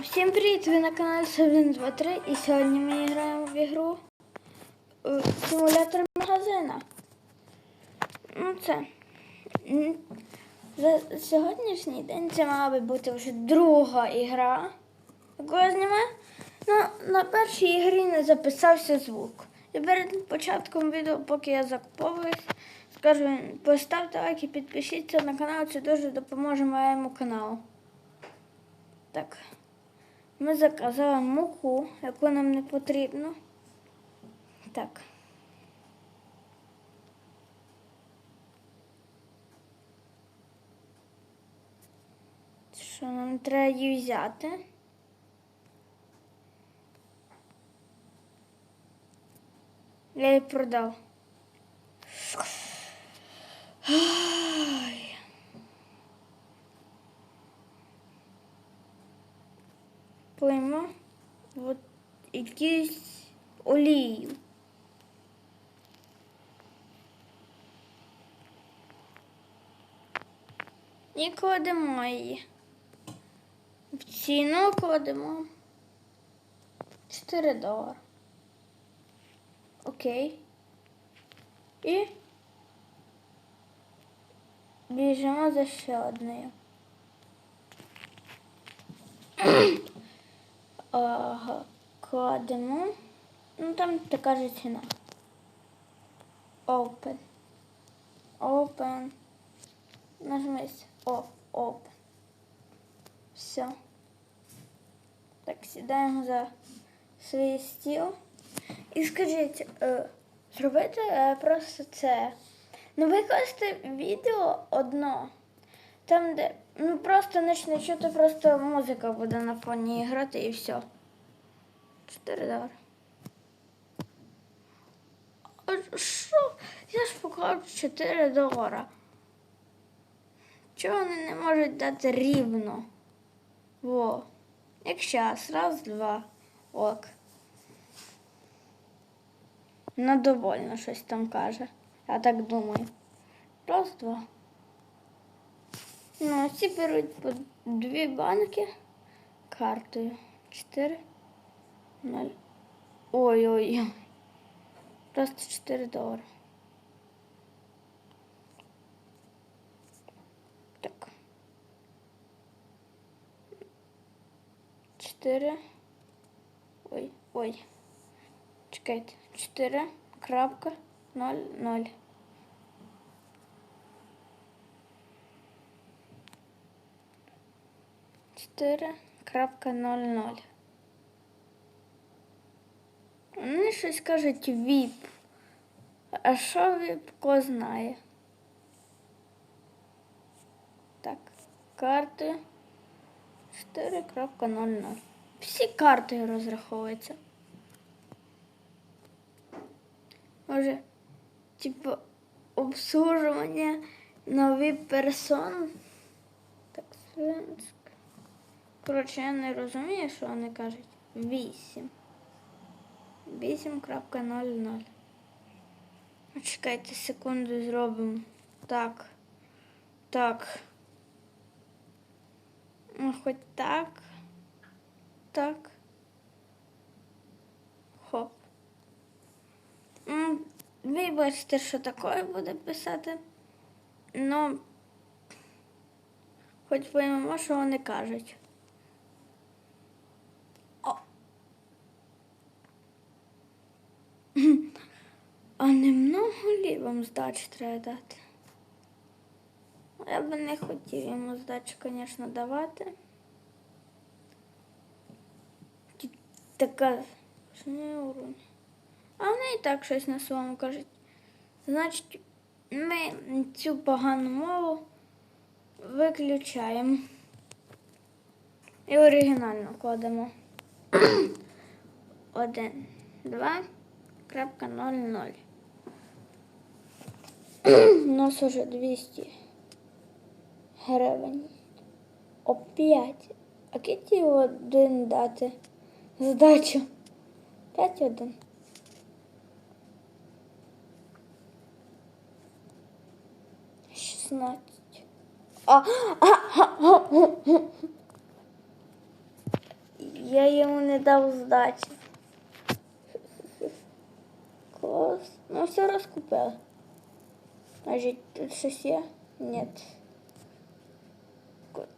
Всім привіт! Ви на каналі 123 і сьогодні ми граємо в ігру е, симулятор магазина. Ну це. За сьогоднішній день це мала би бути вже друга ігра, яку я знімаю. Ну, на першій ігрі не записався звук. І перед початком відео, поки я закуповуюсь, скажу, поставте лайк і підпишіться на канал, це дуже допоможе моєму каналу. Так. Ми заказали муку, яку нам не потрібно. Так. Що нам треба її взяти? Я її продав. Якусь олію. І кладемо її. В ціну кладемо 4 долари. Окей. І біжимо за ще одною. Ага, кладемо. Ну там така ж ціна. Open. Open. Нажмись. О, open. Все. Так, сідаємо за свій стіл. І скажіть, е, зробити е, просто це. Ну, викласти відео одно. Там, де ну просто почне чути, просто музика буде на фоні грати і все. 4 долари. Що? Я ж поклав 4 долара. Чого вони не можуть дати рівно? Во. Як щас, раз, два. Ок. Ну, довольно щось там каже. Я так думаю. Раз, два. Ну, ці беруть по дві банки картою. Чотири. Ноль. Ой-ой. Просто 4 долари. Так. 4. Ой, ой. Чекайте. 4 крапка 0, 0. Чотири крапка ноль ноль. Вони щось кажуть ВІП. А що ВІП знає? Так, карти 4.00. Всі карти розраховуються. Може, типу, обслуживання нові персон. Так. Коротше, я не розумію, що вони кажуть. 8. 8.00. Ну, Чекайте секунду, зробимо. Так. Так. Ну, хоч так. Так. Хоп. М, Вибачте, що таке буде писати. Ну, хоч поймемо, що вони кажуть. А немного лі вам здачі треба дати? Я би не хотів йому здачу, звісно, давати. Ті- Така що. А вони і так щось на своєму кажуть. Значить, ми цю погану мову виключаємо. І оригінально кладемо. Один, два, крапка, ноль, ноль. У нас уже 200 гривень. Опять. А киті один дати. П'ять один. Шістнадцять. А, а, а, а, а, а. я йому не дав здачі. Клас. Ну все розкупив. Значить, тут щось є? Ні.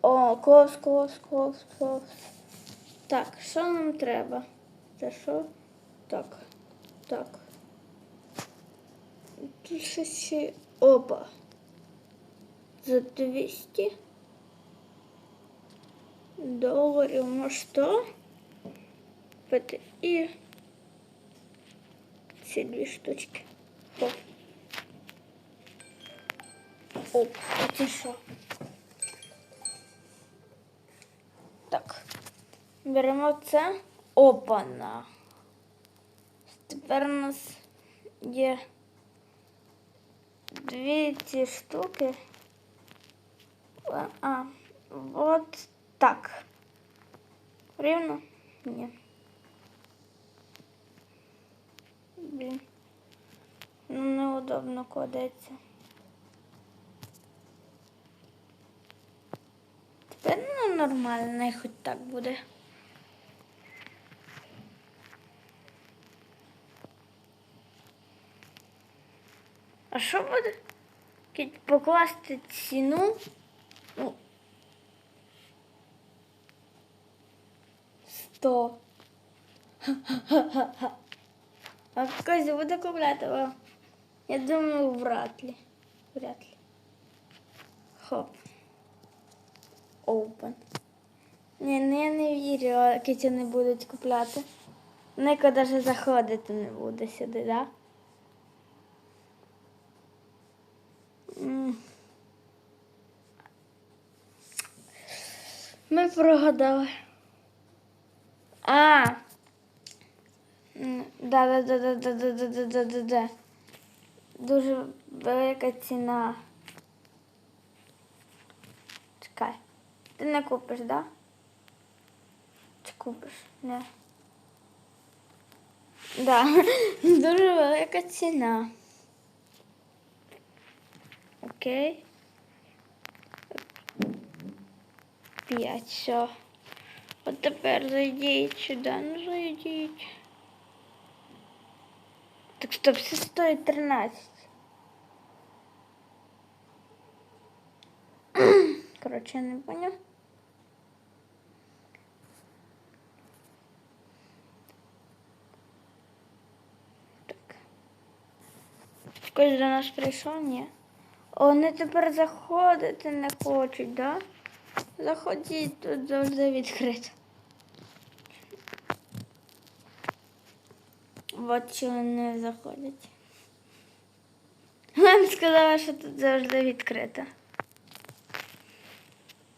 О, клас, клас, клас, клас. Так, що нам треба? Це що? Так. Так. Тут щось ще. Опа. За 200 доларів на що? Пити і ці дві штучки. Оп. Оп, а це що? Так. Беремо це. Опана. Тепер у нас є дві ці штуки. А, А, от так. Рівно? Ні. Блін. Ну, неудобно кладеться. Тепер ну, нормально, хоч так буде. А що буде? Покласти ціну? Ну, 100. А хтось буде купляти? О, Я думаю, вряд ли. Вряд ли. Хоп. Open. Ні, ну я не вірю, киті не будуть купляти. Нико навіть заходити не буде сюди, да? Ми прогадали. А. М, Да, да, да, да, да, да, да, да, да, да, да. Дуже велика ціна. Чекай. Ти не купиш, да? Чи купиш? Не. Да. Дуже велика ціна. Окей. П'ять, все. От тепер зайдіть сюди, ну зайдіть. Так стоп, все стоїть 13. Коротше, я не поняв. Так. Хтось до нас прийшов, ні. Вони тепер заходити не хочуть, да? Заходіть, тут завжди відкрито. Чого не заходять. Вам сказала, що тут завжди відкрито.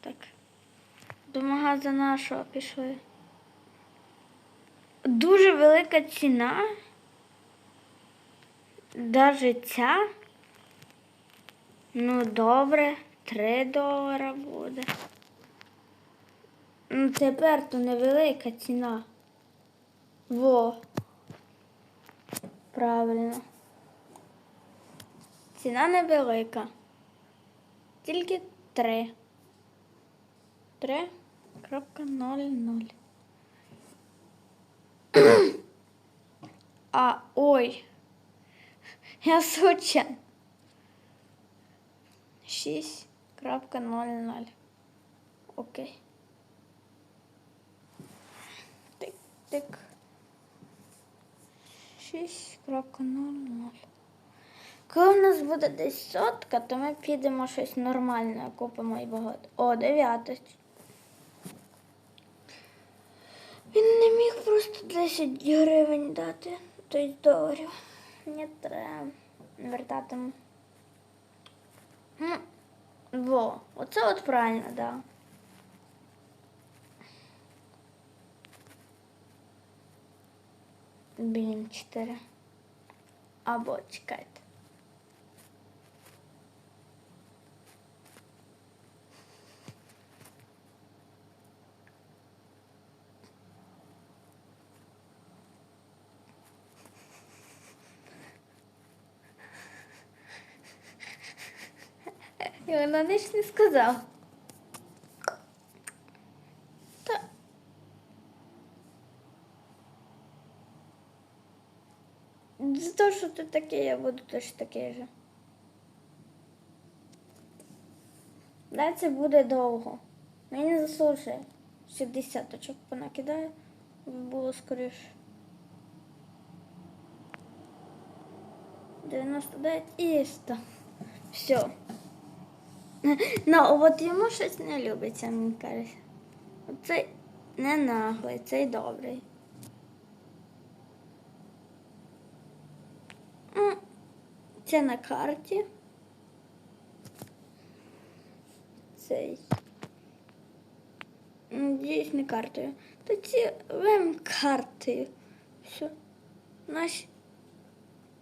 Так. До магазина що пішли? Дуже велика ціна. Даже ця. Ну, добре, 3 долара буде. Ну, тепер то невелика ціна. Во. Правильно. Ціна невелика. Тільки 3. 3.00. А, ой. Я случайно. 6.00. Окей. Тик, тик. 6.00. Коли в нас буде десь сотка, то ми підемо щось нормальне, купимо і багато. О, 9. Він не міг просто 10 гривень дати, тобто доларів. Не треба вертатиму. Во, оце от правильно, да. Блін, 4. Або чекайте. І вона ніч не сказав. За те, що ти такий, я буду теж такий же. Да, це буде довго. Мені заслужує. Ще десяточок понакидаю, було скоріше. 99 і 100. Все. Ну, от йому щось не любиться, мені кажеться. Цей не наглий, цей добрий. Це на карті. Цей. Надіюсь, не картою. Та ці вим картою. Все. Наші,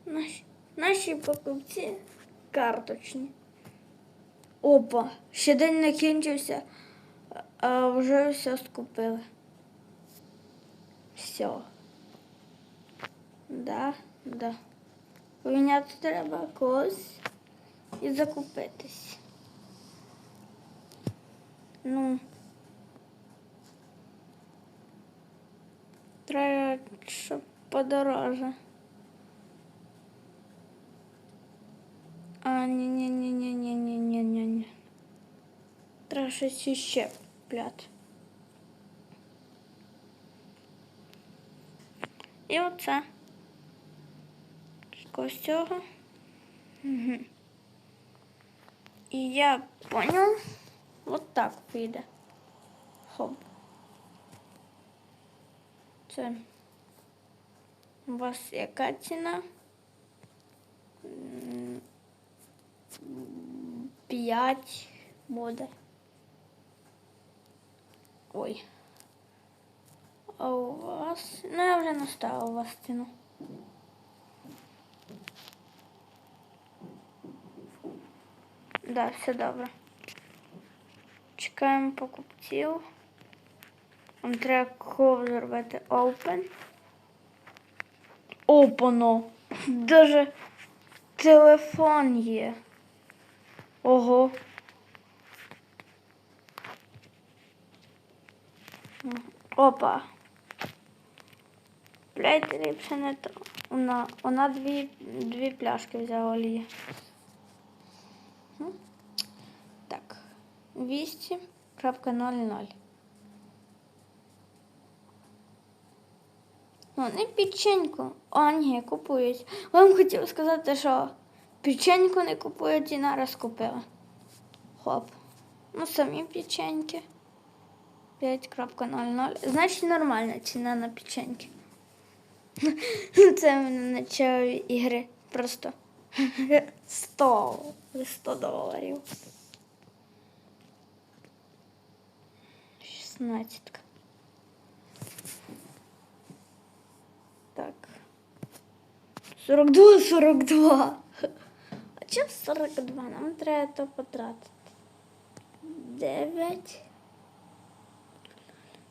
наші, наші покупці карточні. Опа, ще день не кінчився, а вже все скупили. Все. Да, да. Поміняти треба когось і закупитись. Ну. Треба, щоб подороже. А, ні, ні, ні, ні, ні, ні, ні, ні, ні. Треба щось іще купляти. І оце. Ось цього. Угу. І я поняв, от так піде. Хоп. Це у вас яка ціна? П'ять буде. Ой. А у вас? Ну, я вже наставила у вас ціну. Да, все добре. Чекаємо покупців. Нам треба кого зробити open. Опано. Даже телефон є. Ого. Опа. Блять, ліпше не то. Вона, вона дві, дві пляшки взяла олії. М? Так. 200.00. Ну, не печеньку. А, ні, купують. Вам хотів сказати, що печеньку не купують і нараз купила. Хоп. Ну, самі печеньки. 5.00. Значить, нормальна ціна на печеньки. Це в мене начало ігри. Просто 100. 100 доларів. 16. Так. 42, 42. А чим 42? Нам треба то потратити. 9.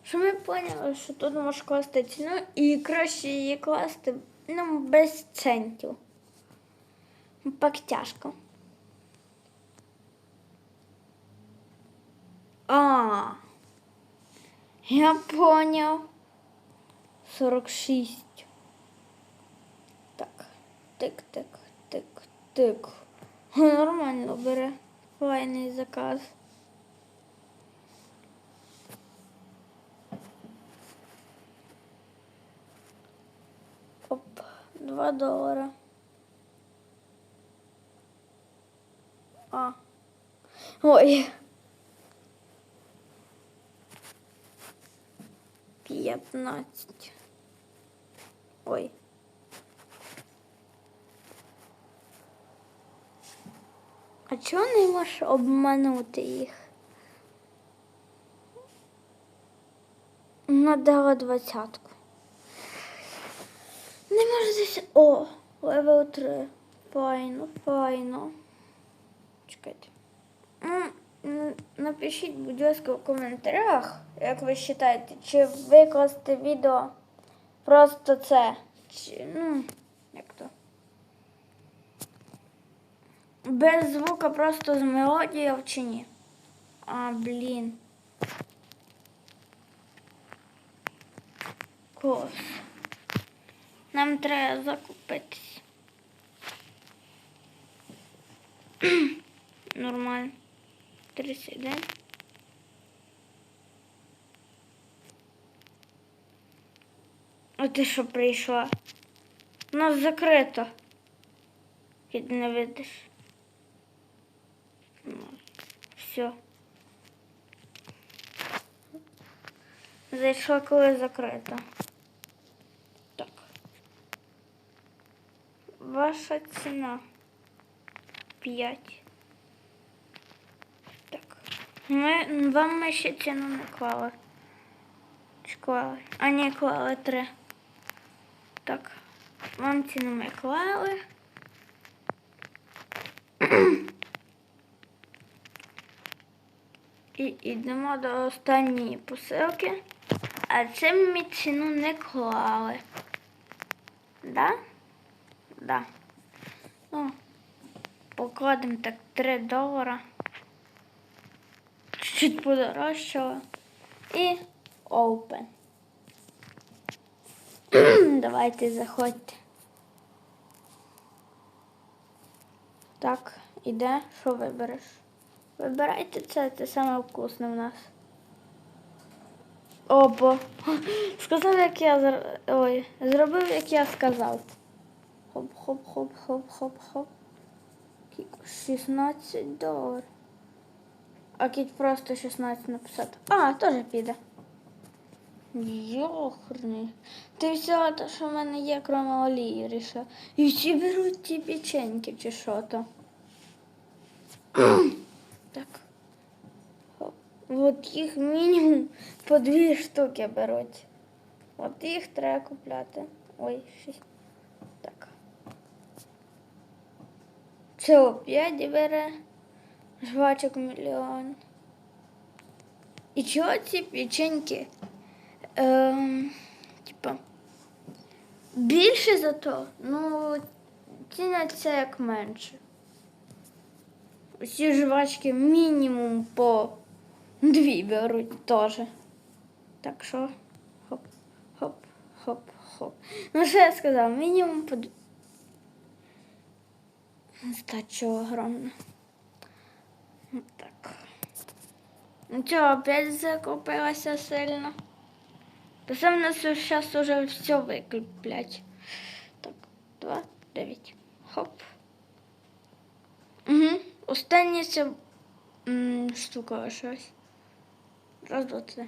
Що ми поняли, що тут можеш класти ціну і краще її класти ну, без центів. Так тяжко. А. Я поняв. 46. Так. Тик, тик, тик, тик. Нормально бере. Файний заказ. Оп, 2 долара. А. Ой. 15. Ой. А чого не можеш обманути їх? Надала двадцятку. Не можу десь. О, левел 3. Файно, файно. Чекайте. Напишіть, будь ласка, в коментарях, як ви вважаєте, чи викласти відео просто це. Чи, ну, як то. Без звука просто з мелодією чи ні. А, блін. кос. Нам треба закупитись. Нормально. 31. А ти що прийшла? Нас закрито. І ти не видиш. Все. Зайшла, коли закрито. Так. Ваша ціна. 5. Ми, вам ми ще ціну не клали. Чи клали? А ні, клали 3. Так. Вам ціну ми клали. І йдемо до останньої посилки. А це ми ціну не клали. Да? Да. Ну, покладемо так 3 долара. Чуть подорожчало. І open. Давайте заходьте. Так, іде, що вибереш? Вибирайте це, це саме вкусне в нас. Опа. Сказав, як я зр... Ой, зробив, як я сказав. Хоп-хоп-хоп-хоп-хоп-хоп. 16 доларів. А кіть просто 16 написати. А, теж піде. Йохрний. Ти взяла те, що в мене є, крім олії, рішила. І всі беруть ті печеньки чи що то. так. От їх мінімум по дві штуки беруть. От їх треба купляти. Ой, шість. Так. Це опять бере жвачок мільйон. І чого ці печеньки? Ем, типа, більше за то, ну, ціняться як менше. Усі жвачки мінімум по дві беруть теж. Так що хоп, хоп, хоп, хоп. Ну, що я сказав, мінімум по дві. Стачу огромно. Так. Ну что, опять закупилася сильно? Та це в нас зараз уже все викуплять. Так, два, дев'ять. Хоп. Угу. Останнє це штука щось. Раз, два, три.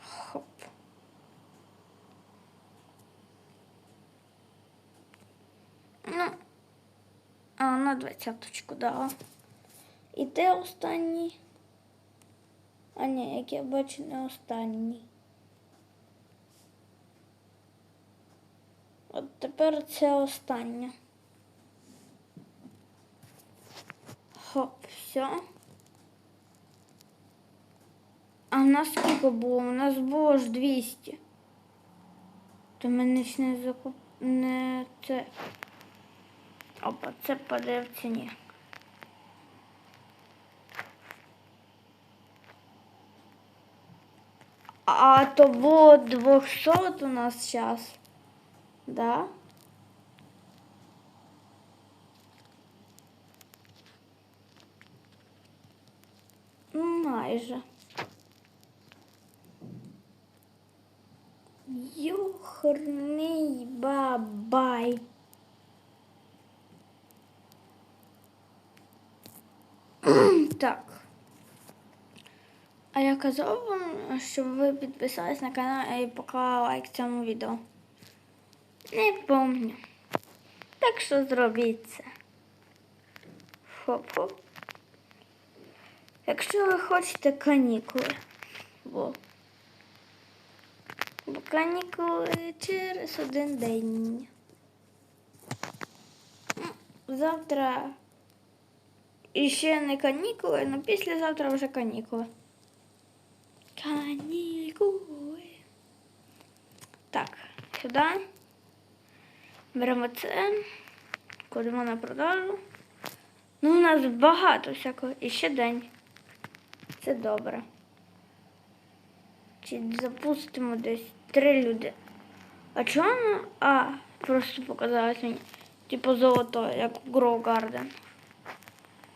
Хоп. Ну, а на двадцяточку дала. І ти останній. А ні, як я бачу, не останній. От тепер це останнє. Хоп, все. А в нас скільки було? У нас було ж 200. То мене ж не закуп... не це. Опа, це паде в ціні. А то було 200 у нас зараз. Да? Ну, майже. Юхрний бабай. так. А я казав вам, щоб ви підписались на канал і поклали лайк цьому відео. Не помню. Так що зробіть це. Хоп-хоп. Якщо ви хочете канікули. Бо. Бо канікули через один день. Завтра і ще не канікули, але післязавтра вже канікули. Канікули. Так, сюди. Беремо це, кладемо на продажу. Ну, у нас багато всякого. І ще день. Це добре. Чи запустимо десь три люди. А чому? А, просто показалось мені. Типу золото, як у Grow Garden.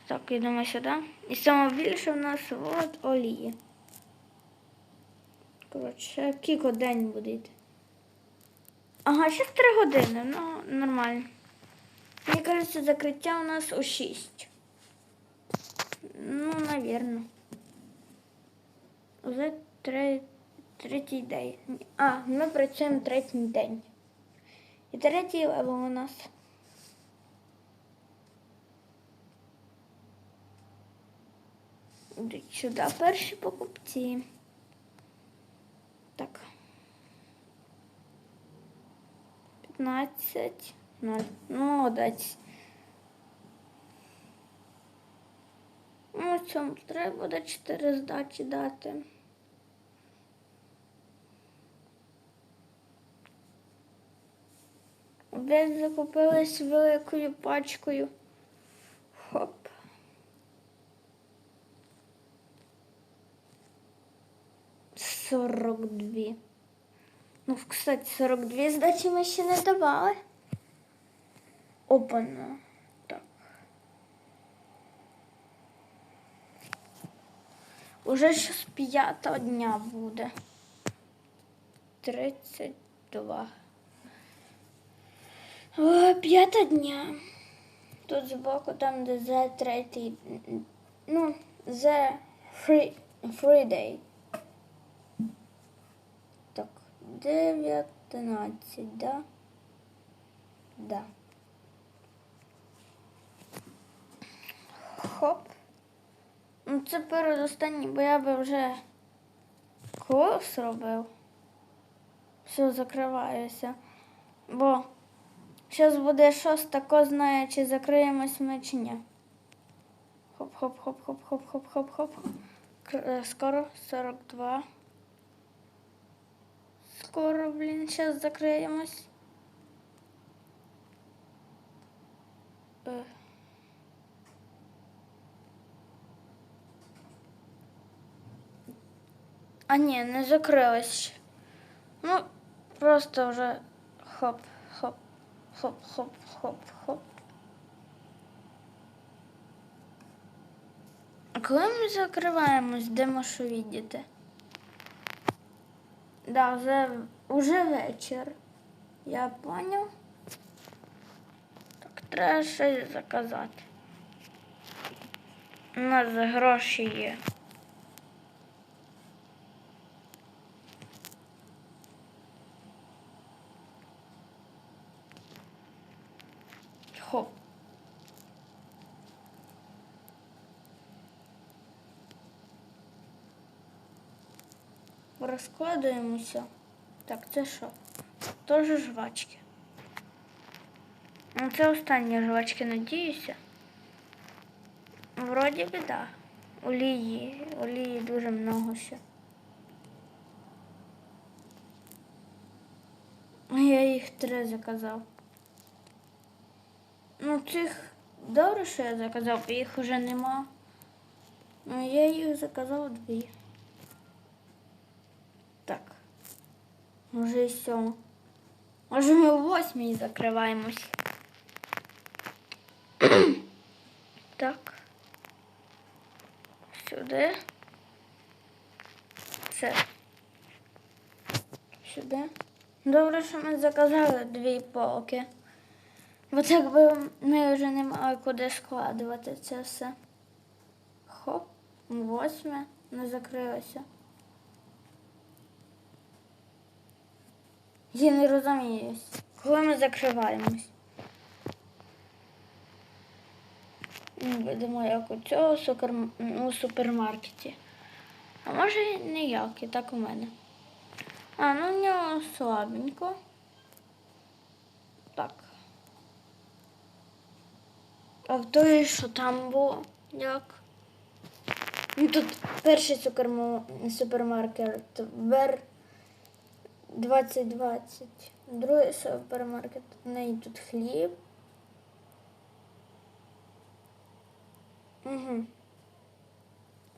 Так, йдемо сюди. І саме більше в нас от олії. Коротше, кілько день буде йти. Ага, ще 3 години, ну нормально. Мені кажеться, закриття у нас о 6. Ну, навірно. Вже три, третій день. А, ми працюємо третій день. І третій левел у нас. Йдуть сюди перші покупці. Так. 15. 0. Ну, молодець. Ну, цьому треба буде 4 здачі дати. Десь закупились великою пачкою. 42. Ну, кстати, 42 здачі ми ще не давали. Опана. Ну, так. Уже ще з п'ятого дня буде. 32. О, п'ята дня. Тут збоку там, де за третій. Ну, за free, free day. 19, да? Да. Хоп. Ну, це передостанній, бо я би вже клос робив. Все, закриваюся. Бо зараз буде шоста, ко знає, чи закриємось ми чи ні. Хоп-хоп-хоп-хоп-хоп-хоп-хоп-хоп. Е, Скоро 42. Скоро, зараз закриємось. Е. А не закрилась. ще. Ну, просто вже хоп, хоп, хоп, хоп, хоп, хоп. А коли ми закриваємось, де можу віддіти? Да, вже, уже вечір. Я поняв. Так, треба щось заказати. У нас гроші є. Хоп. Розкладуємося. Так, це що? Тоже жвачки. Ну, це останні жвачки, надіюся. Вроді би, да. Олії. Олії дуже много ще. Я їх три заказав. Ну, цих добре, що я заказав, їх вже нема. Ну, я їх заказав дві. Так. Може і сьома. Може ми о восьмій закриваємось. так. Сюди. Це. Сюди. Добре, що ми заказали дві полки. Бо так би ми вже не мали куди складувати це все. Хоп, восьме не закрилося. Я не розумію, коли ми закриваємось. Видимо, як у цього сукер... у супермаркеті. А може ніяк, і так у мене. А, ну в нього слабенько. Так. А в той, що там було? Як? Тут перший супермаркет Вер 2020. Другий супермаркет. У неї тут хліб. Угу.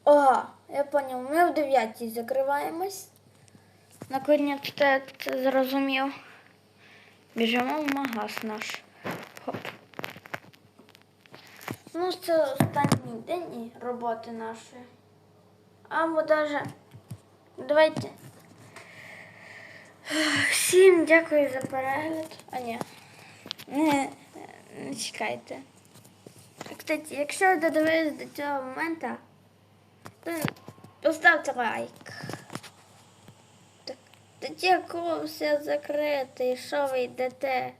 Ага, я поняв. Ми в 9 закриваємось. Наконець це зрозумів. Біжимо в магаз наш. Хоп. Що це останній день роботи нашої. Або даже давайте. Всім дякую за перегляд. А ні. Не, не чекайте. Кстати, якщо ви додивились до цього моменту, то поставте лайк. Так, тоді коли все закрите, і що ви йдете?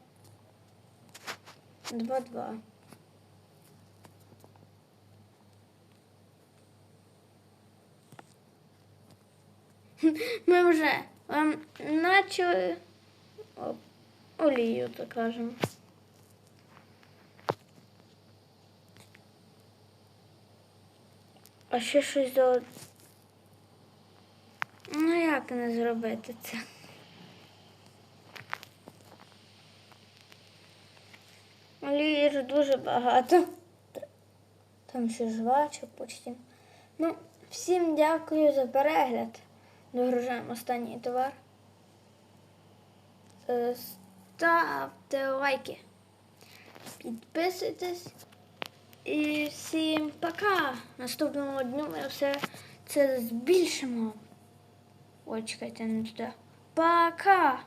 Два-два. Ми вже ем, почали о, олію, так кажемо. А ще щось до. Ну як не зробити це? Олії ж дуже багато. Там ще жвачок почти. Ну, всім дякую за перегляд. Догружаємо останній товар. Е, Ставте лайки. Підписуйтесь. І всім пока. Наступного дню ми все це збільшимо. Ой, чекайте, не туди. Пока!